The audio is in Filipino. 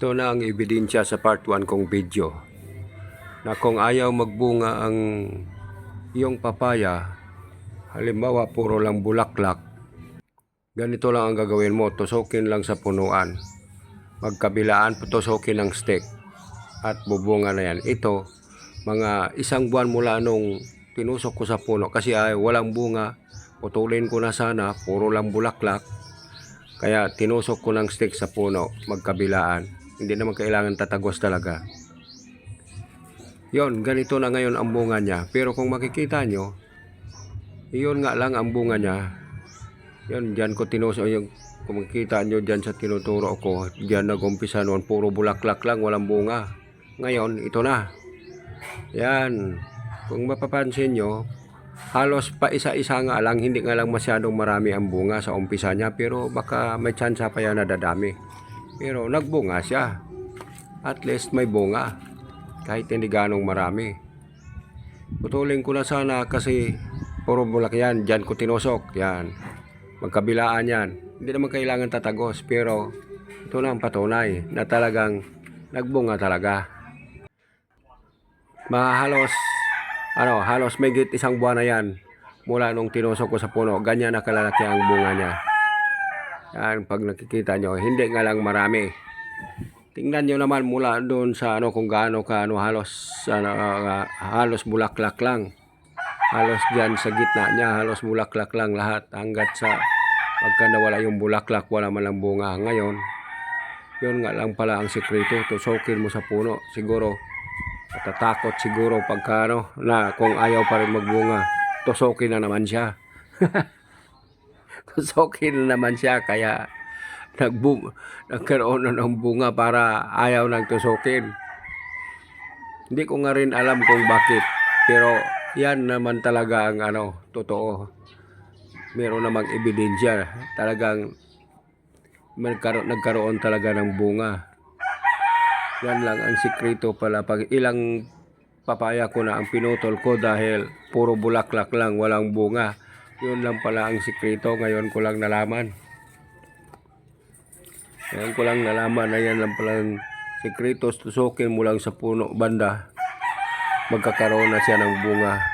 Ito na ang ebidensya sa part 1 kong video na kung ayaw magbunga ang iyong papaya, halimbawa puro lang bulaklak, ganito lang ang gagawin mo, tusukin lang sa punuan. Magkabilaan, tusukin ng stick at bubunga na yan. Ito, mga isang buwan mula nung tinusok ko sa puno kasi ay walang bunga, putulin ko na sana, puro lang bulaklak. Kaya tinusok ko ng stick sa puno, magkabilaan. Hindi naman kailangan tatagos talaga. Yon, ganito na ngayon ang bunga niya. Pero kung makikita nyo, iyon nga lang ang bunga niya. Yon, dyan ko tinusok yung kung makikita nyo dyan sa tinuturo ko, dyan nag-umpisa noon, puro bulaklak lang, walang bunga. Ngayon, ito na. Yan. Kung mapapansin nyo, halos pa isa-isa nga lang, hindi nga lang masyadong marami ang bunga sa umpisa niya, pero baka may chance pa yan na dadami. Pero nagbunga siya. At least may bunga. Kahit hindi ganong marami. Putulin ko na sana kasi puro bulak yan. Diyan ko tinusok. Yan. Magkabilaan yan. Hindi naman kailangan tatagos. Pero ito na ang patunay na talagang nagbunga talaga. Mahalos, ano, halos may isang buwan na yan mula nung tinusok ko sa puno. Ganyan na kalalaki ang bunga niya. Yan, pag nakikita nyo, hindi nga lang marami. Tingnan nyo naman mula doon sa ano kung gaano ka ano halos ano, ah, halos bulaklak lang. Halos diyan sa gitna niya, halos bulaklak lang lahat hanggat sa pagka nawala yung bulaklak, wala man lang bunga. Ngayon, yun nga lang pala ang sikreto, tusukin mo sa puno. Siguro, matatakot siguro pagka ano, na kung ayaw pa rin magbunga, tusukin na naman siya. tusukin na naman siya, kaya nagbung nagkaroon na ng bunga para ayaw nang tusukin. Hindi ko nga rin alam kung bakit, pero yan naman talaga ang ano, totoo. Meron namang ebidensya, talagang nagkaroon, nagkaroon talaga ng bunga. Yan lang ang sikreto pala. Pag ilang papaya ko na ang pinutol ko dahil puro bulaklak lang, walang bunga. Yun lang pala ang sikreto. Ngayon ko lang nalaman. Ngayon ko lang nalaman na yan lang pala ang sikreto. Tusukin mo lang sa puno banda. Magkakaroon na siya ng bunga.